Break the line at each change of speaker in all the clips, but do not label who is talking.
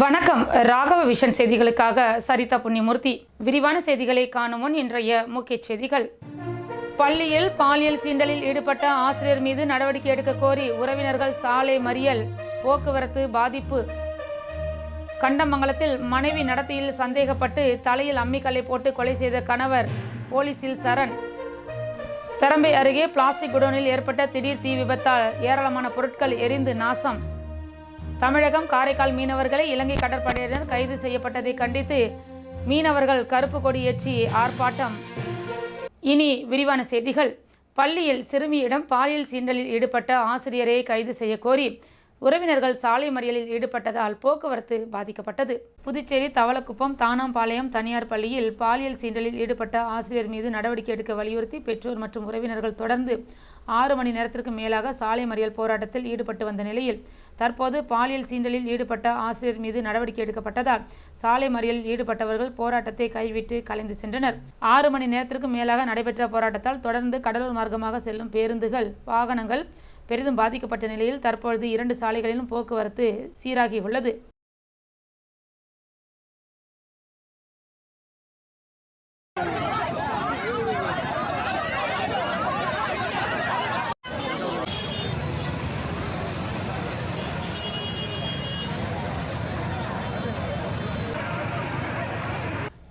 வணக்கம். ராகவ விஷன் செய்திகளுக்காக சரிதா புண்ணியமூர்த்தி. விரிவான செய்திகளை காணும் முன் இன்றைய முக்கிய செய்திகள். பள்ளியில் பாலியல் சீண்டலில் ஈடுபட்ட ஆசிரியர் மீது நடவடிக்கை எடுக்க கோரி உறவினர்கள் சாலை மறியல் போக்குவரத்து பாதிப்பு. கண்டமங்கலத்தில் மனைவி நடத்தையில் சந்தேகப்பட்டு தலையில் அம்மிக்கல்லை போட்டு கொலை செய்த கணவர் போலீசில் சரண். பெரம்பை அருகே பிளாஸ்டிக் குடோனில் ஏற்பட்ட திடீர் தீ விபத்தால் ஏராளமான பொருட்கள் எரிந்து நாசம். தமிழகம் காரைக்கால் மீனவர்களை இலங்கை கடற்படையினர் கைது செய்யப்பட்டதை கண்டித்து மீனவர்கள் கருப்பு கொடி ஏற்றி ஆர்ப்பாட்டம். இனி விரிவான செய்திகள். பள்ளியில் சிறுமியிடம் பாலியல் சீண்டலில் ஈடுபட்ட ஆசிரியரை கைது செய்ய கோரி உறவினர்கள் சாலை மறியலில் ஈடுபட்டதால் போக்குவரத்து பாதிக்கப்பட்டது. புதுச்சேரி தவளக்குப்பம் தானாம்பாளையம் தனியார் பள்ளியில் பாலியல் சீண்டலில் ஈடுபட்ட ஆசிரியர் மீது நடவடிக்கை எடுக்க வலியுறுத்தி பெற்றோர் மற்றும் உறவினர்கள் தொடர்ந்து ஆறு மணி நேரத்திற்கு மேலாக சாலை மறியல் போராட்டத்தில் ஈடுபட்டு வந்த நிலையில் தற்போது பாலியல் சீண்டலில் ஈடுபட்ட ஆசிரியர் மீது நடவடிக்கை எடுக்கப்பட்டதால் சாலை மறியலில் ஈடுபட்டவர்கள் போராட்டத்தை கைவிட்டு கலைந்து சென்றனர். ஆறு மணி நேரத்திற்கு மேலாக நடைபெற்ற போராட்டத்தால் தொடர்ந்து கடலூர் மார்க்கமாக செல்லும் பேருந்துகள் வாகனங்கள் பெரிதும் பாதிக்கப்பட்ட நிலையில் தற்பொழுது இரண்டு சாலைகளிலும் போக்குவரத்து சீராகியுள்ளது.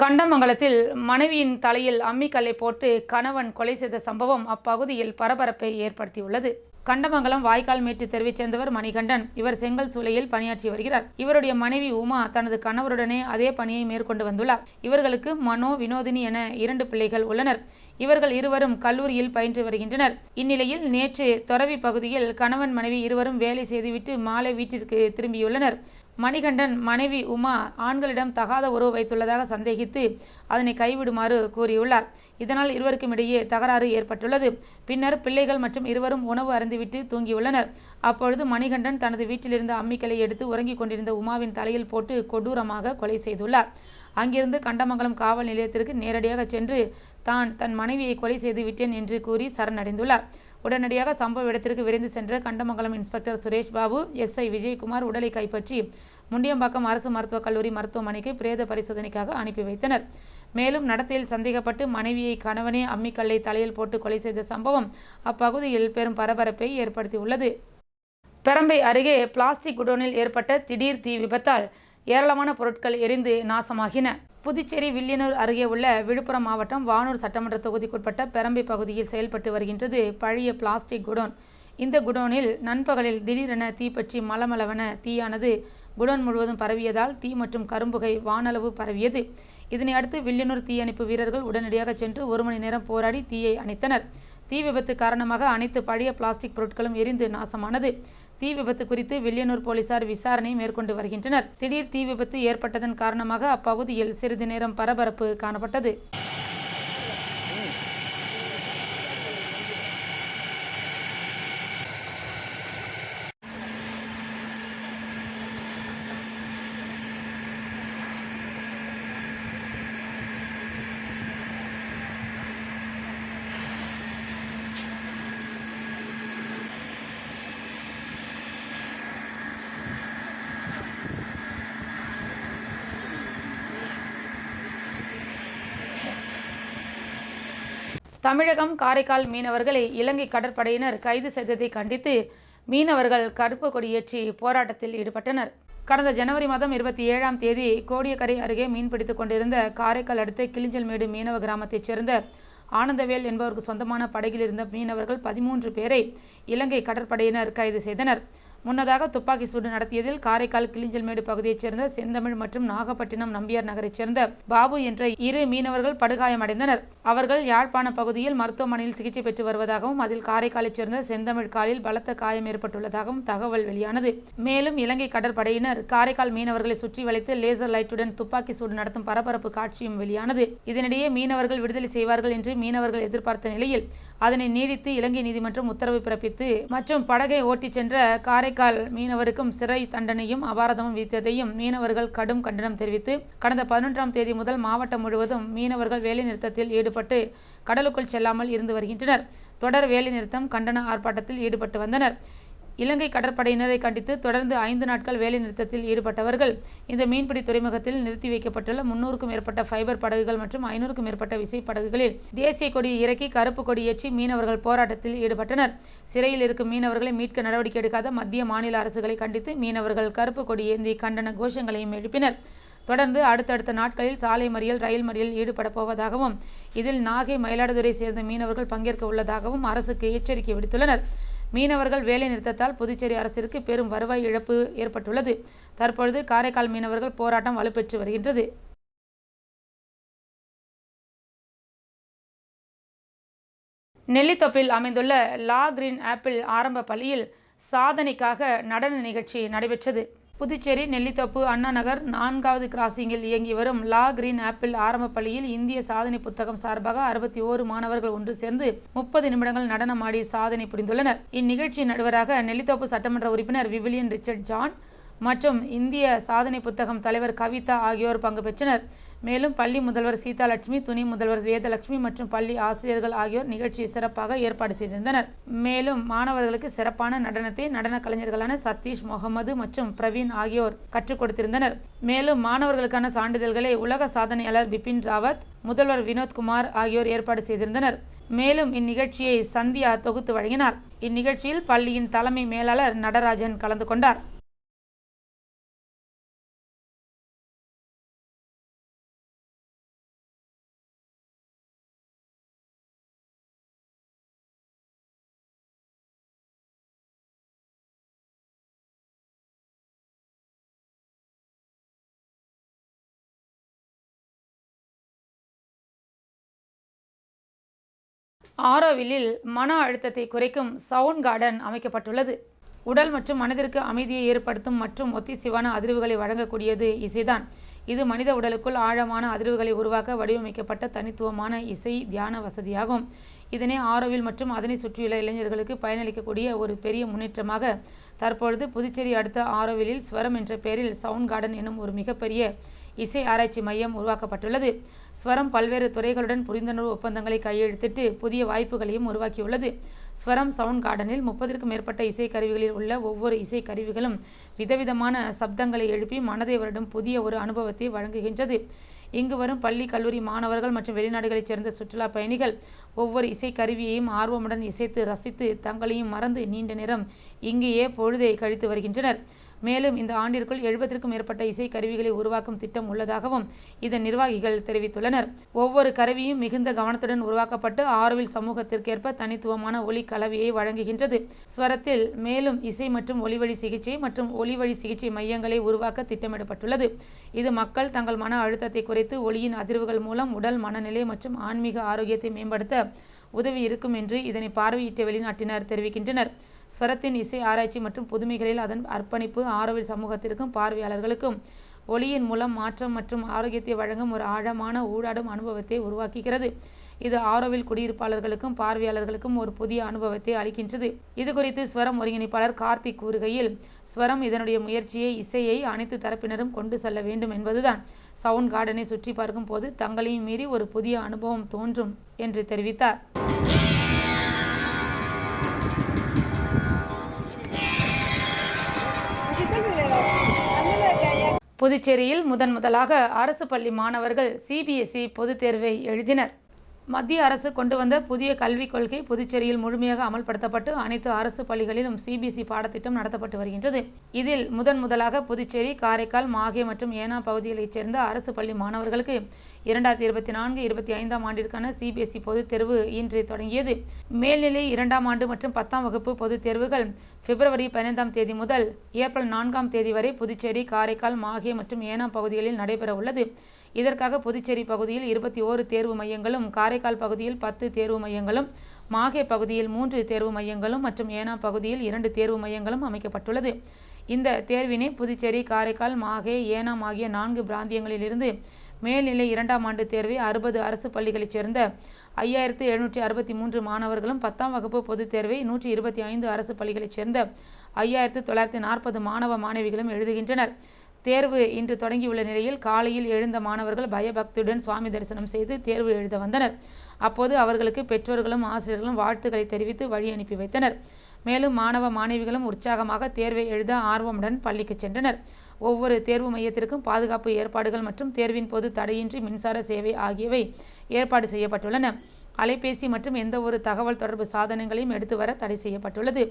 கண்டமங்கலத்தில் மனைவியின் தலையில் அம்மிக்கல்லை போட்டு கணவன் கொலை செய்த சம்பவம் அப்பகுதியில் பரபரப்பை ஏற்படுத்தியுள்ளது. கண்டமங்கலம் வாய்க்கால் மேட்டு தெருவைச் சேர்ந்தவர் மணிகண்டன். இவர் செங்கல் சூளையில் பணியாற்றி வருகிறார். இவருடைய மனைவி உமா தனது கணவருடனே அதே பணியை மேற்கொண்டு வந்துள்ளார். இவர்களுக்கு மனோ வினோதினி என இரண்டு பிள்ளைகள் உள்ளனர். இவர்கள் இருவரும் கல்லூரியில் பயின்று வருகின்றனர். இந்நிலையில் நேற்று தொரவி பகுதியில் கணவன் மனைவி இருவரும் வேலை செய்துவிட்டு மாலை வீட்டிற்கு திரும்பியுள்ளனர். மணிகண்டன் மனைவி உமா ஆண்களிடம் தகாத உறவு வைத்துள்ளதாக சந்தேகித்து அதனை கைவிடுமாறு கூறியுள்ளார். இதனால் இருவருக்கும் இடையே தகராறு ஏற்பட்டுள்ளது. பின்னர் பிள்ளைகள் மற்றும் இருவரும் உணவு அருந்துவிட்டு தூங்கியுள்ளனர். அப்பொழுது மணிகண்டன் தனது வீட்டிலிருந்த அம்மிக்கலை எடுத்து உறங்கிக் கொண்டிருந்த உமாவின் தலையில் போட்டு கொடூரமாக கொலை செய்துள்ளார். அங்கிருந்து கண்டமங்கலம் காவல் நிலையத்திற்கு நேரடியாக சென்று தான் தன் மனைவியை கொலை செய்து விட்டேன் என்று கூறி சரணடைந்துள்ளார். உடனடியாக சம்பவ இடத்திற்கு விரைந்து சென்ற கண்டமங்கலம் இன்ஸ்பெக்டர் சுரேஷ் பாபு எஸ்ஐ விஜயகுமார் உடலை கைப்பற்றி முண்டியம்பாக்கம் அரசு மருத்துவக் கல்லூரி மருத்துவமனைக்கு பிரேத பரிசோதனைக்காக அனுப்பி வைத்தனர். மேலும் நடத்தையில் சந்தேகப்பட்டு மனைவியை கணவனே அம்மிக்கல்லை தலையில் போட்டு கொலை செய்த சம்பவம் அப்பகுதியில் பெரும் பரபரப்பை ஏற்படுத்தியுள்ளது. பெரம்பை அருகே பிளாஸ்டிக் குடோனில் ஏற்பட்ட திடீர் தீ விபத்தால் ஏராளமான பொருட்கள் எரிந்து நாசமாகின. புதுச்சேரி வில்லியனூர் அருகே உள்ள விழுப்புரம் மாவட்டம் வானூர் சட்டமன்ற தொகுதிக்குட்பட்ட பெரம்பை பகுதியில் செயல்பட்டு வருகின்றது பழைய பிளாஸ்டிக் குடோன். இந்த குடோனில் நண்பகலில் திடீரென தீப்பற்றி மலமளவென தீயானது குடோன் முழுவதும் பரவியதால் தீ மற்றும் கரும்புகை வானளவு பரவியது. இதனை அடுத்து வில்லியனூர் தீயணைப்பு வீரர்கள் உடனடியாக சென்று ஒரு மணி நேரம் போராடி தீயை அணைத்தனர். தீ விபத்து காரணமாக அனைத்து பழைய பிளாஸ்டிக் பொருட்களும் எரிந்து நாசமானது. தீ விபத்து குறித்து வில்லியனூர் போலீசார் விசாரணை மேற்கொண்டு வருகின்றனர். திடீர் தீ விபத்து ஏற்பட்டதன் காரணமாக அப்பகுதியில் சிறிது நேரம் பரபரப்பு காணப்பட்டது. தமிழகம் காரைக்கால் மீனவர்களை இலங்கை கடற்படையினர் கைது செய்ததை கண்டித்து மீனவர்கள் கருப்பு கொடியேற்றி போராட்டத்தில் ஈடுபட்டனர். கடந்த ஜனவரி மாதம் இருபத்தி ஏழாம் தேதி கோடியக்கரை அருகே மீன்பிடித்துக் கொண்டிருந்த காரைக்கால் அடுத்த கிளிஞ்சல்மேடு மீனவ கிராமத்தைச் சேர்ந்த ஆனந்தவேல் என்பவருக்கு சொந்தமான படகில் இருந்த மீனவர்கள் பதிமூன்று பேரை இலங்கை கடற்படையினர் கைது செய்தனர். முன்னதாக துப்பாக்கி சூடு நடத்தியதில் காரைக்கால் கிளிஞ்சல்மேடு பகுதியைச் சேர்ந்த செந்தமிழ் மற்றும் நாகப்பட்டினம் நம்பியார் நகரைச் சேர்ந்த பாபு என்ற இரு மீனவர்கள் படுகாயமடைந்தனர் அவர்கள் யாழ்ப்பாண பகுதியில் மருத்துவமனையில் சிகிச்சை பெற்று வருவதாகவும் அதில் காரைக்காலைச் சேர்ந்த செந்தமிழ் காலில் பலத்த காயம் ஏற்பட்டுள்ளதாகவும் தகவல் வெளியானது. மேலும் இலங்கை கடற்படையினர் காரைக்கால் மீனவர்களை சுற்றி வளைத்து லேசர் லைட்டுடன் துப்பாக்கி சூடு நடத்தும் பரபரப்பு காட்சியும் வெளியானது. இதனிடையே மீனவர்கள் விடுதலை செய்வார்கள் என்று மீனவர்கள் எதிர்பார்த்த நிலையில் அதனை நீடித்து இலங்கை நீதிமன்றம் உத்தரவு பிறப்பித்து மற்றும் படகை ஓட்டிச் சென்ற காரைக்கால் மீனவருக்கும் சிறை தண்டனையும் அபாரதமும் விதித்ததையும் மீனவர்கள் கடும் கண்டனம் தெரிவித்து கடந்த பதினொன்றாம் தேதி முதல் மாவட்டம் முழுவதும் மீனவர்கள் வேலைநிறுத்தத்தில் ஈடுபட்டு கடலுக்குள் செல்லாமல் இருந்து வருகின்றனர். தொடர் வேலைநிறுத்தம் கண்டன ஆர்ப்பாட்டத்தில் ஈடுபட்டு வந்தனர். இலங்கை கடற்படையினரை கண்டித்து தொடர்ந்து ஐந்து நாட்கள் வேலைநிறுத்தத்தில் ஈடுபட்டவர்கள். இந்த மீன்பிடி துறைமுகத்தில் நிறுத்தி வைக்கப்பட்டுள்ள முன்னூறுக்கும் மேற்பட்ட ஃபைபர் படகுகள் மற்றும் ஐநூறுக்கும் மேற்பட்ட விசைப்படகுகளில் தேசிய கொடியை இறக்கி கருப்பு கொடி ஏற்றி மீனவர்கள் போராட்டத்தில் ஈடுபட்டனர். சிறையில் இருக்கும் மீனவர்களை மீட்க நடவடிக்கை எடுக்காத மத்திய மாநில அரசுகளை கண்டித்து மீனவர்கள் கருப்பு கொடி ஏந்தி கண்டன கோஷங்களையும் எழுப்பினர். தொடர்ந்து அடுத்தடுத்த நாட்களில் சாலை மறியல் ரயில் மறியலில் ஈடுபட போவதாகவும் இதில் நாகை மயிலாடுதுறை சேர்ந்த மீனவர்கள் பங்கேற்க உள்ளதாகவும் அரசுக்கு எச்சரிக்கை விடுத்துள்ளனர். மீனவர்கள் வேலை நிறுத்தத்தால் புதுச்சேரி அரசிற்கு பெரும் வருவாய் இழப்பு ஏற்பட்டுள்ளது. தற்பொழுது காரைக்கால் மீனவர்கள் போராட்டம் வலுப்பெற்று வருகின்றது. நெல்லித்தொப்பில் அமைந்துள்ள லா கிரீன் ஆப்பிள் ஆரம்ப பள்ளியில் சாதனைக்காக நடன நிகழ்ச்சி நடைபெற்றது. புதுச்சேரி நெல்லித்தோப்பு அண்ணா நகர் நான்காவது கிராசிங்கில் இயங்கி வரும் லா கிரீன் ஆப்பிள் ஆரம்ப பள்ளியில் இந்திய சாதனை புத்தகம் சார்பாக அறுபத்தி ஓரு மாணவர்கள் ஒன்று சேர்ந்து முப்பது நிமிடங்கள் நடனமாடி சாதனை புரிந்துள்ளனர். இந்நிகழ்ச்சியின் நடுவராக நெல்லித்தோப்பு சட்டமன்ற உறுப்பினர் விவிலியன் ரிச்சர்ட் ஜான் மற்றும் இந்திய சாதனை புத்தகம் தலைவர் கவிதா ஆகியோர் பங்கு பெற்றனர். மேலும் பள்ளி முதல்வர் சீதாலட்சுமி துணை முதல்வர் வேதலட்சுமி மற்றும் பள்ளி ஆசிரியர்கள் ஆகியோர் நிகழ்ச்சியை சிறப்பாக ஏற்பாடு செய்திருந்தனர். மேலும் மாணவர்களுக்கு சிறப்பான நடனத்தை நடன கலைஞர்களான சதீஷ் முகமது மற்றும் பிரவீன் ஆகியோர் கற்றுக் கொடுத்திருந்தனர். மேலும் மாணவர்களுக்கான சான்றிதழ்களை உலக சாதனையாளர் பிபின் ராவத் முதல்வர் வினோத்குமார் ஆகியோர் ஏற்பாடு செய்திருந்தனர். மேலும் இந்நிகழ்ச்சியை சந்தியா தொகுத்து வழங்கினார். இந்நிகழ்ச்சியில் பள்ளியின் தலைமை மேலாளர் நடராஜன் கலந்து கொண்டார். ஆரோவில்லில் மன அழுத்தத்தை குறைக்கும் சவுண்ட் கார்டன் அமைக்கப்பட்டுள்ளது. உடல் மற்றும் மனதிற்கு அமைதியை ஏற்படுத்தும் மற்றும் ஒத்திசைவான அதிர்வுகளை வழங்கக்கூடியது இசைதான். இது மனித உடலுக்குள் ஆழமான அதிர்வுகளை உருவாக்க வடிவமைக்கப்பட்ட தனித்துவமான இசை தியான வசதியாகும். இதனை ஆரோவில் மற்றும் அதனை சுற்றியுள்ள இளைஞர்களுக்கு பயனளிக்கக்கூடிய ஒரு பெரிய முன்னேற்றமாக தற்பொழுது புதுச்சேரி அடுத்த ஆரோவிலில் ஸ்வரம் என்ற பெயரில் சவுண்ட் கார்டன் எனும் ஒரு மிகப்பெரிய இசை ஆராய்ச்சி மையம் உருவாக்கப்பட்டுள்ளது. ஸ்வரம் பல்வேறு துறைகளுடன் புரிந்துணர்வு ஒப்பந்தங்களை கையெழுத்திட்டு புதிய வாய்ப்புகளையும் உருவாக்கியுள்ளது. ஸ்வரம் சவுண்ட் கார்டனில் முப்பதற்கும் மேற்பட்ட இசை கருவிகளில் உள்ள ஒவ்வொரு இசை கருவிகளும் விதவிதமான சப்தங்களை எழுப்பி மனதை வருடம் புதிய ஒரு அனுபவத்தை வழங்குகின்றது. இங்கு வரும் பள்ளி கல்லூரி மாணவர்கள் மற்றும் வெளிநாடுகளைச் சேர்ந்த சுற்றுலா பயணிகள் ஒவ்வொரு இசை கருவியையும் ஆர்வமுடன் இசைத்து ரசித்து தங்களையும் மறந்து நீண்ட நேரம் இங்கேயே பொழுதை கழித்து வருகின்றனர். மேலும் இந்த ஆண்டிற்குள் எழுபத்திற்கும் மேற்பட்ட இசை கருவிகளை உருவாக்கும் திட்டம் உள்ளதாகவும் இதன் நிர்வாகிகள் தெரிவித்துள்ளனர். ஒவ்வொரு கருவியும் மிகுந்த கவனத்துடன் உருவாக்கப்பட்டு ஆரோவில் சமூகத்திற்கேற்ப தனித்துவமான ஒலி கலவையை வழங்குகின்றது. ஸ்வரத்தில் மேலும் இசை மற்றும் ஒலிவழி சிகிச்சை மற்றும் ஒலிவழி சிகிச்சை மையங்களை உருவாக்க திட்டமிடப்பட்டுள்ளது. இது மக்கள் தங்கள் மன அழுத்தத்தை குறைத்து ஒளியின் அதிர்வுகள் மூலம் உடல் மனநிலை மற்றும் ஆன்மீக ஆரோக்கியத்தை மேம்படுத்த உதவி இருக்கும் என்று இதனை பார்வையிட்ட வெளிநாட்டினர் தெரிவிக்கின்றனர். ஸ்வரத்தின் இசை ஆராய்ச்சி மற்றும் புதுமைகளில் அதன் அர்ப்பணிப்பு ஆரோவில் சமூகத்திற்கும் பார்வையாளர்களுக்கும் ஒளியின் மூலம் மாற்றம் மற்றும் ஆரோக்கியத்தை வழங்கும் ஒரு ஆழமான ஊடாடும் அனுபவத்தை உருவாக்குகிறது. இது ஆரோவில் குடியிருப்பாளர்களுக்கும் பார்வையாளர்களுக்கும் ஒரு புதிய அனுபவத்தை அளிக்கின்றது. இது குறித்து ஸ்வரம் ஒருங்கிணைப்பாளர் கார்த்திக் கூறுகையில் ஸ்வரம் இதனுடைய முயற்சியை இசையை அனைத்து தரப்பினரும் கொண்டு செல்ல வேண்டும் என்பதுதான். சவுண்ட் கார்டனை சுற்றி பார்க்கும் போது தங்களையும் மீறி ஒரு புதிய அனுபவம் தோன்றும் என்று தெரிவித்தார். புதுச்சேரியில் முதன் முதலாக அரசு பள்ளி மாணவர்கள் சிபிஎஸ்இ பொதுத் தேர்வை எழுதினர். மத்திய அரசு கொண்டு வந்த புதிய கல்விக் கொள்கை புதுச்சேரியில் முழுமையாக அமல்படுத்தப்பட்டு அனைத்து அரசு பள்ளிகளிலும் சிபிசி பாடத்திட்டம் நடத்தப்பட்டு வருகின்றது. இதில் முதன் முதலாக புதுச்சேரி காரைக்கால் மாகே மற்றும் ஏனா பகுதிகளைச் சேர்ந்த அரசு பள்ளி மாணவர்களுக்கு இரண்டாயிரத்தி இருபத்தி நான்கு இருபத்தி ஐந்தாம் ஆண்டிற்கான சிபிஎஸ்இ பொதுத் தேர்வு இன்று தொடங்கியது. மேல்நிலை இரண்டாம் ஆண்டு மற்றும் பத்தாம் வகுப்பு பொதுத் தேர்வுகள் பிப்ரவரி பதினைந்தாம் தேதி முதல் ஏப்ரல் நான்காம் தேதி வரை புதுச்சேரி காரைக்கால் மாகே மற்றும் ஏனாம் பகுதிகளில் நடைபெற உள்ளது இதற்காக புதுச்சேரி பகுதியில் இருபத்தி ஓரு தேர்வு மையங்களும் காரைக்கால் பகுதியில் பத்து தேர்வு மையங்களும் மாகே பகுதியில் மூன்று தேர்வு மையங்களும் மற்றும் ஏனாம் பகுதியில் இரண்டு தேர்வு மையங்களும் அமைக்கப்பட்டுள்ளது. இந்த தேர்வினை புதுச்சேரி காரைக்கால் மாகே ஏனாம் ஆகிய நான்கு பிராந்தியங்களிலிருந்து மேல்நிலை இரண்டாம் ஆண்டு தேர்வை அறுபது அரசு பள்ளிகளைச் சேர்ந்த ஐயாயிரத்து எழுநூற்றி அறுபத்தி மூன்று மாணவர்களும் பத்தாம் வகுப்பு பொதுத் தேர்வை நூற்றி இருபத்தி ஐந்து அரசு பள்ளிகளைச் சேர்ந்த ஐயாயிரத்து தொள்ளாயிரத்தி நாற்பது மாணவ மாணவிகளும் எழுதுகின்றனர். தேர்வு இன்று தொடங்கியுள்ள நிலையில் காலையில் எழுந்த மாணவர்கள் பயபக்தியுடன் சுவாமி தரிசனம் செய்து தேர்வு எழுத வந்தனர். அப்போது அவர்களுக்கு பெற்றோர்களும் ஆசிரியர்களும் வாழ்த்துக்களை தெரிவித்து வழி அனுப்பி வைத்தனர். மேலும் மாணவ மாணவிகளும் உற்சாகமாக தேர்வை எழுத ஆர்வமுடன் பள்ளிக்கு சென்றனர். ஒவ்வொரு தேர்வு மையத்திற்கும் பாதுகாப்பு ஏற்பாடுகள் மற்றும் தேர்வின் போது தடையின்றி மின்சார சேவை ஆகியவை ஏற்பாடு செய்யப்பட்டுள்ளன. அலைபேசி மற்றும் எந்த ஒரு தகவல் தொடர்பு சாதனங்களையும் எடுத்து வர தடை செய்யப்பட்டுள்ளது.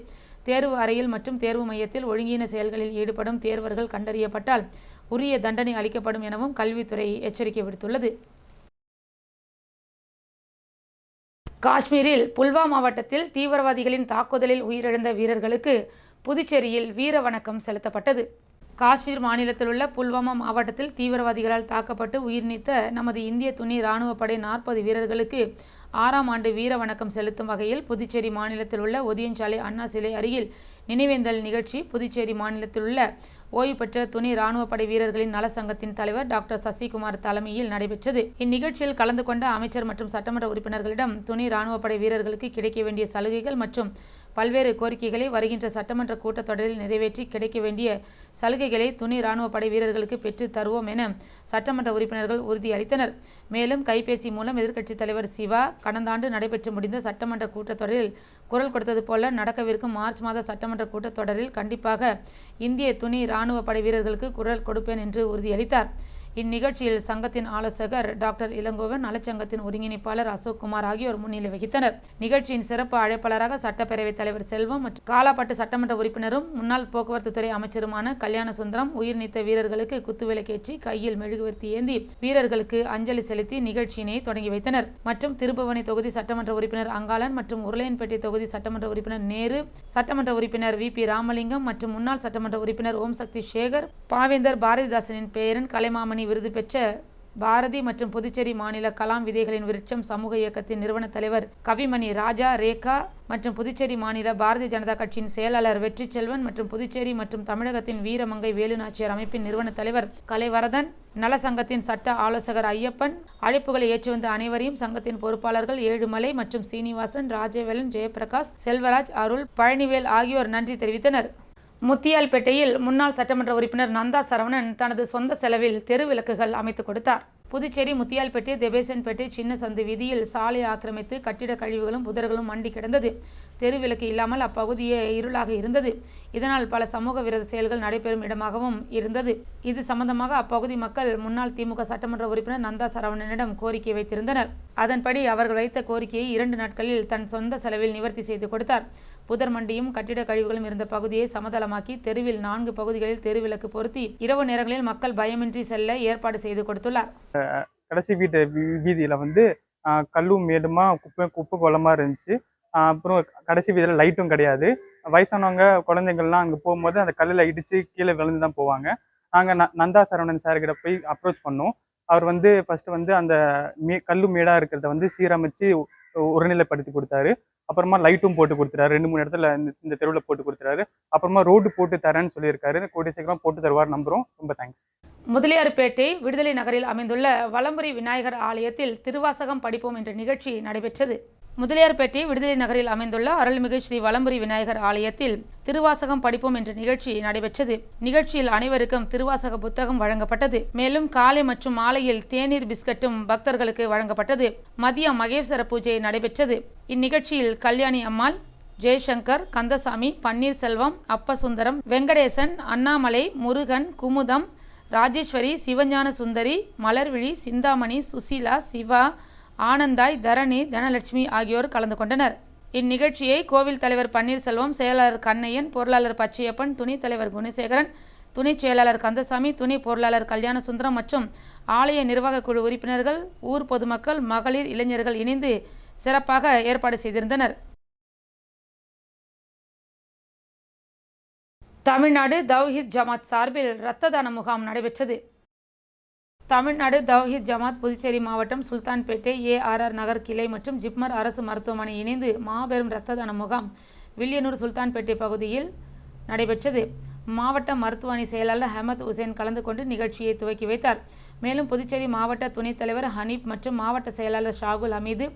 தேர்வு அறையில் மற்றும் தேர்வு மையத்தில் ஒழுங்கீன செயல்களில் ஈடுபடும் தேர்வர்கள் கண்டறியப்பட்டால் உரிய தண்டனை அளிக்கப்படும் எனவும் கல்வித்துறை எச்சரிக்கை விடுத்துள்ளது. காஷ்மீரில் புல்வா மாவட்டத்தில் தீவிரவாதிகளின் தாக்குதலில் உயிரிழந்த வீரர்களுக்கு புதுச்சேரியில் வீர வணக்கம் செலுத்தப்பட்டது. காஷ்மீர் மாநிலத்தில் உள்ள புல்வாமா மாவட்டத்தில் தீவிரவாதிகளால் தாக்கப்பட்டு உயிர் நீத்த நமது இந்திய துணை இராணுவப்படை நாற்பது வீரர்களுக்கு ஆறாம் ஆண்டு வீர வணக்கம் செலுத்தும் வகையில் புதுச்சேரி மாநிலத்தில் உள்ள ஒதியஞ்சாலை அண்ணா சிலை அருகில் நினைவேந்தல் நிகழ்ச்சி புதுச்சேரி மாநிலத்தில் உள்ள ஓய்வு பெற்ற துணை ராணுவப்படை வீரர்களின் நல சங்கத்தின் தலைவர் டாக்டர் சசிகுமார் தலைமையில் நடைபெற்றது. இந்நிகழ்ச்சியில் கலந்து கொண்ட அமைச்சர் மற்றும் சட்டமன்ற உறுப்பினர்களிடம் துணை ராணுவப்படை வீரர்களுக்கு கிடைக்க வேண்டிய சலுகைகள் மற்றும் பல்வேறு கோரிக்கைகளை வருகின்ற சட்டமன்ற கூட்டத்தொடரில் நிறைவேற்றி கிடைக்க வேண்டிய சலுகைகளை துணை ராணுவப்படை வீரர்களுக்கு பெற்று தருவோம் என சட்டமன்ற உறுப்பினர்கள் உறுதியளித்தனர். மேலும் கைபேசி மூலம் எதிர்க்கட்சித் தலைவர் சிவா கடந்த ஆண்டு நடைபெற்று முடிந்த சட்டமன்ற கூட்டத்தொடரில் குரல் கொடுத்தது போல நடக்கவிருக்கும் மார்ச் மாத சட்டமன்ற கூட்டத்தொடரில் கண்டிப்பாக இந்திய துணை ராணுவ படை வீரர்களுக்கு குரல் கொடுப்பேன் என்று உறுதியளித்தார். இந்நிகழ்ச்சியில் சங்கத்தின் ஆலோசகர் டாக்டர் இளங்கோவன் நலச்சங்கத்தின் ஒருங்கிணைப்பாளர் அசோக் குமார் ஆகியோர் முன்னிலை வகித்தனர். நிகழ்ச்சியின் சிறப்பு அழைப்பாளராக சட்டப்பேரவைத் தலைவர் செல்வம் மற்றும் காலாப்பட்டு சட்டமன்ற உறுப்பினரும் முன்னாள் போக்குவரத்து துறை அமைச்சருமான கல்யாண சுந்தரம் உயிர் நீத்த வீரர்களுக்கு குத்துவிளக்கேற்றி கையில் மெழுகுவர்த்தி ஏந்தி வீரர்களுக்கு அஞ்சலி செலுத்தி நிகழ்ச்சியினை தொடங்கி வைத்தனர். மற்றும் திருபுவனை தொகுதி சட்டமன்ற உறுப்பினர் அங்காளன் மற்றும் உருளையன்பேட்டை தொகுதி சட்டமன்ற உறுப்பினர் நேரு சட்டமன்ற உறுப்பினர் வி. பி. ராமலிங்கம் மற்றும் முன்னாள் சட்டமன்ற உறுப்பினர் ஓம் சக்தி சேகர் பாவேந்தர் பாரதிதாசனின் பேரன் கலைமாமணி விருது பெற்ற பாரதி மற்றும் புதுச்சேரி மாநில கலாம் விதைகளின் விருட்சம் சமூக இயக்கத்தின் நிறுவன தலைவர் கவிமணி ராஜா ரேகா மற்றும் புதுச்சேரி மாநில பாரதிய ஜனதா கட்சியின் செயலாளர் வெற்றி செல்வன் மற்றும் புதுச்சேரி மற்றும் தமிழகத்தின் வீரமங்கை வேலுநாச்சியார் அமைப்பின் நிறுவன தலைவர் கலைவரதன் நல சங்கத்தின் சட்ட ஆலோசகர் ஐயப்பன் அழைப்புகளை ஏற்றுவந்த அனைவரையும் சங்கத்தின் பொறுப்பாளர்கள் ஏழுமலை மற்றும் சீனிவாசன் ராஜவேலன் ஜெயபிரகாஷ் செல்வராஜ் அருள் பழனிவேல் ஆகியோர் நன்றி தெரிவித்தனர். முத்தியால்பேட்டையில் முன்னாள் சட்டமன்ற உறுப்பினர் நந்தா சரவணன் தனது சொந்த செலவில் தெரு விளக்குகள் அமைத்து கொடுத்தார். புதுச்சேரி முத்தியால்பேட்டை தெபேசன்பேட்டை சின்ன சந்து வீதியில் சாலை ஆக்கிரமித்து கட்டிட கழிவுகளும் புதர்களும் மண்டி கிடந்தது. தெருவிளக்கு இல்லாமல் அப்பகுதியே இருளாக இருந்தது. இதனால் பல சமூக விரோத செயல்கள் நடைபெறும் இடமாகவும் இருந்தது. இது சம்பந்தமாக அப்பகுதி மக்கள் முன்னாள் திமுக சட்டமன்ற உறுப்பினர் நந்தா சரவணனிடம் கோரிக்கை வைத்திருந்தனர். அதன்படி அவர்கள் வைத்த கோரிக்கையை இரண்டு நாட்களில் தன் சொந்த செலவில் நிவர்த்தி செய்து கொடுத்தார். புதர் மண்டியும் கட்டிட கழிவுகளும் இருந்த பகுதியை சமதளமாக்கி தெருவில் நான்கு பகுதிகளில் தெருவிளக்கு பொருத்தி இரவு நேரங்களில் மக்கள் பயமின்றி செல்ல ஏற்பாடு செய்து கொடுத்துள்ளார்.
கடைசி வீட்டு வீ- வந்து கல்லும் மேடுமா குப்பை குப்பை குளமாக இருந்துச்சு. அப்புறம் கடைசி வீதியில் லைட்டும் கிடையாது. வயசானவங்க குழந்தைங்கள்லாம் அங்கே போகும்போது அந்த கல்லில் இடித்து கீழே விழுந்து தான் போவாங்க. நாங்கள் ந நந்தா சரவணன் சார்கிட்ட போய் அப்ரோச் பண்ணோம். அவர் வந்து ஃபஸ்ட்டு வந்து அந்த மே கல்லு மேடாக இருக்கிறத வந்து சீரமைச்சு ஒருநிலைப்படுத்தி கொடுத்தாரு. அப்புறமா லைட்டும் போட்டு கொடுத்துறாரு. ரெண்டு மூணு இடத்துல இந்த இந்த தெருவில் போட்டு கொடுத்துறாரு. அப்புறமா ரோடு போட்டு தரேன்னு சொல்லியிருக்காரு. கூடிய சீக்கிரம் போட்டு தருவார் நம்புறோம். ரொம்ப தேங்க்ஸ்
முதலியார்பேட்டை விடுதலை நகரில் அமைந்துள்ள வலம்புரி விநாயகர் ஆலயத்தில் திருவாசகம் படிப்போம் என்ற நிகழ்ச்சி நடைபெற்றது. முதலியார்பேட்டை விடுதலை நகரில் அமைந்துள்ள அருள்மிகு ஸ்ரீ வலம்புரி விநாயகர் ஆலயத்தில் திருவாசகம் படிப்போம் என்ற நிகழ்ச்சி நடைபெற்றது. நிகழ்ச்சியில் அனைவருக்கும் திருவாசக புத்தகம் வழங்கப்பட்டது. மேலும் காலை மற்றும் மாலையில் தேநீர் பிஸ்கட்டும் பக்தர்களுக்கு வழங்கப்பட்டது. மதியம் மகேஸ்வர பூஜை நடைபெற்றது. இந்நிகழ்ச்சியில் கல்யாணி அம்மாள் ஜெய்சங்கர் கந்தசாமி பன்னீர்செல்வம் அப்பசுந்தரம் வெங்கடேசன் அண்ணாமலை முருகன் குமுதம் ராஜேஸ்வரி சிவஞான சுந்தரி மலர்விழி சிந்தாமணி சுசீலா சிவா ஆனந்தாய் தரணி தனலட்சுமி ஆகியோர் கலந்து கொண்டனர். இந்நிகழ்ச்சியை கோவில் தலைவர் பன்னீர்செல்வம் செயலாளர் கண்ணையன் பொருளாளர் பச்சையப்பன் துணைத் தலைவர் குணசேகரன் துணை செயலாளர் கந்தசாமி துணை பொருளாளர் கல்யாணசுந்தரம் மற்றும் ஆலய நிர்வாக குழு உறுப்பினர்கள் ஊர் பொதுமக்கள் மகளிர் இளைஞர்கள் இணைந்து சிறப்பாக ஏற்பாடு செய்திருந்தனர். தமிழ்நாடு தவ்ஹீத் ஜமாத் சார்பில் இரத்த தான முகாம் நடைபெற்றது. தமிழ்நாடு தவ்ஹீத் ஜமாத் புதுச்சேரி மாவட்டம் சுல்தான்பேட்டை ஏஆர்ஆர் நகர் கிளை மற்றும் ஜிப்மர் அரசு மருத்துவமனை இணைந்து மாபெரும் இரத்த தான முகாம் வில்லியனூர் சுல்தான்பேட்டை பகுதியில் நடைபெற்றது. மாவட்ட மருத்துவ அணி செயலாளர் ஹமத் உசேன் கலந்து கொண்டு நிகழ்ச்சியை துவக்கி வைத்தார். மேலும் புதுச்சேரி மாவட்ட துணைத் தலைவர் ஹனீப் மற்றும் மாவட்ட செயலாளர் ஷாகுல் ஹமீது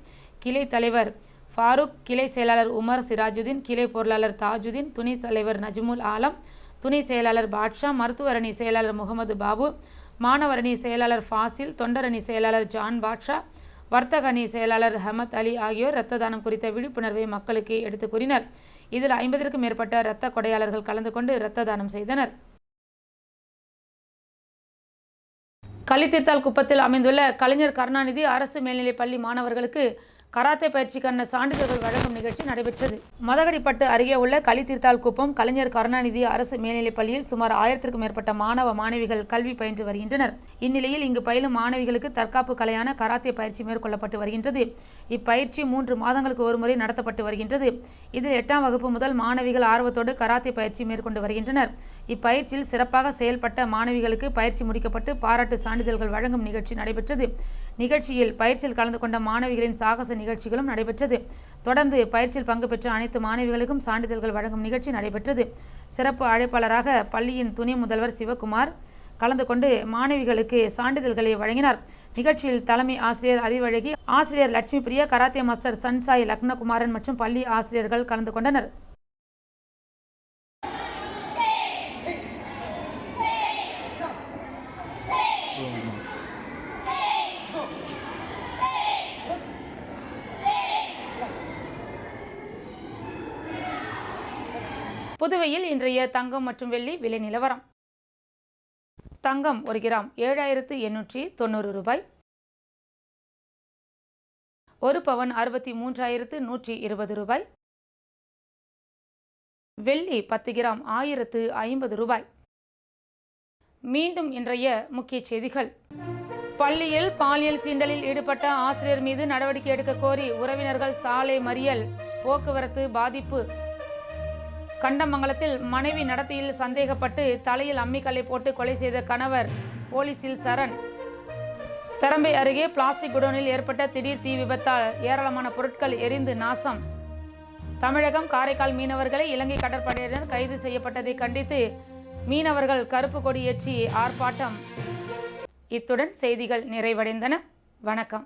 கிளை தலைவர் ஃபாரூக் கிளை செயலாளர் உமர் சிராஜுதீன் கிளை பொருளாளர் தாஜுதீன் துணை தலைவர் நஜ்முல் ஆலம் துணை செயலாளர் பாட்ஷா மருத்துவர் அணி செயலாளர் முகமது பாபு மாணவரணி அணி செயலாளர் ஃபாசில் தொண்டரணி செயலாளர் ஜான் பாட்ஷா வர்த்தக அணி செயலாளர் ஹமத் அலி ஆகியோர் இரத்த தானம் குறித்த விழிப்புணர்வை மக்களுக்கு எடுத்துக் கூறினர். இதில் ஐம்பதற்கும் மேற்பட்ட இரத்த கொடையாளர்கள் கலந்து கொண்டு இரத்த தானம் செய்தனர். களித்தீர்த்தால் குப்பத்தில் அமைந்துள்ள கலைஞர் கருணாநிதி அரசு மேல்நிலைப் பள்ளி மாணவர்களுக்கு கராத்தே பயிற்சிக்கான சான்றிதழ்கள் வழங்கும் நிகழ்ச்சி நடைபெற்றது. மதகடிப்பட்டு அருகே உள்ள களித்தீர்த்தால் குப்பம் கலைஞர் கருணாநிதி அரசு மேல்நிலைப் பள்ளியில் சுமார் ஆயிரத்திற்கும் மேற்பட்ட மாணவ மாணவிகள் கல்வி பயின்று வருகின்றனர். இந்நிலையில் இங்கு பயிலும் மாணவிகளுக்கு தற்காப்பு கலையான கராத்தே பயிற்சி மேற்கொள்ளப்பட்டு வருகின்றது. இப்பயிற்சி மூன்று மாதங்களுக்கு ஒருமுறை நடத்தப்பட்டு வருகின்றது. இதில் எட்டாம் வகுப்பு முதல் மாணவிகள் ஆர்வத்தோடு கராத்தே பயிற்சி மேற்கொண்டு வருகின்றனர். இப்பயிற்சியில் சிறப்பாக செயல்பட்ட மாணவிகளுக்கு பயிற்சி முடிக்கப்பட்டு பாராட்டு சான்றிதழ்கள் வழங்கும் நிகழ்ச்சி நடைபெற்றது. நிகழ்ச்சியில் பயிற்சியில் கலந்து கொண்ட மாணவிகளின் சாகச நிகழ்ச்சிகளும் நடைபெற்றது. தொடர்ந்து பயிற்சியில் பங்கு பெற்ற அனைத்து மாணவிகளுக்கும் சான்றிதழ்கள் வழங்கும் நிகழ்ச்சி நடைபெற்றது. சிறப்பு அழைப்பாளராக பள்ளியின் துணை முதல்வர் சிவகுமார் கலந்து கொண்டு மாணவிகளுக்கு சான்றிதழ்களை வழங்கினார். நிகழ்ச்சியில் தலைமை ஆசிரியர் அறிவழகி ஆசிரியர் Lakshmi Priya karate master sensei Laknakumaran மற்றும் பள்ளி ஆசிரியர்கள் கலந்து கொண்டனர். புதுவையில் இன்றைய தங்கம் மற்றும் வெள்ளி விலை நிலவரம். தங்கம் ஒரு கிராம் ஏழாயிரத்து எண்ணூற்றி தொண்ணூறு ரூபாய். ஒரு பவன் அறுபத்தி மூன்றாயிரத்து நூற்றி இருபது ரூபாய். வெள்ளி பத்து கிராம் ஆயிரத்து ஐம்பது ரூபாய். மீண்டும் இன்றைய முக்கிய செய்திகள். பள்ளியில் பாலியல் சீண்டலில் ஈடுபட்ட ஆசிரியர் மீது நடவடிக்கை எடுக்க கோரி உறவினர்கள் சாலை மறியல் போக்குவரத்து பாதிப்பு கண்டமங்கலத்தில் மனைவி நடத்தையில் சந்தேகப்பட்டு தலையில் அம்மிக்கல்லை போட்டு கொலை செய்த கணவர் போலீசில் சரண். பெரம்பை அருகே பிளாஸ்டிக் குடோனில் ஏற்பட்ட திடீர் தீ விபத்தால் ஏராளமான பொருட்கள் எரிந்து நாசம். தமிழகம் காரைக்கால் மீனவர்களை இலங்கை கடற்படையினர் கைது செய்யப்பட்டதை கண்டித்து மீனவர்கள் கருப்பு கொடியேற்றி ஏற்றி ஆர்ப்பாட்டம். இத்துடன் செய்திகள் நிறைவடைந்தன. வணக்கம்.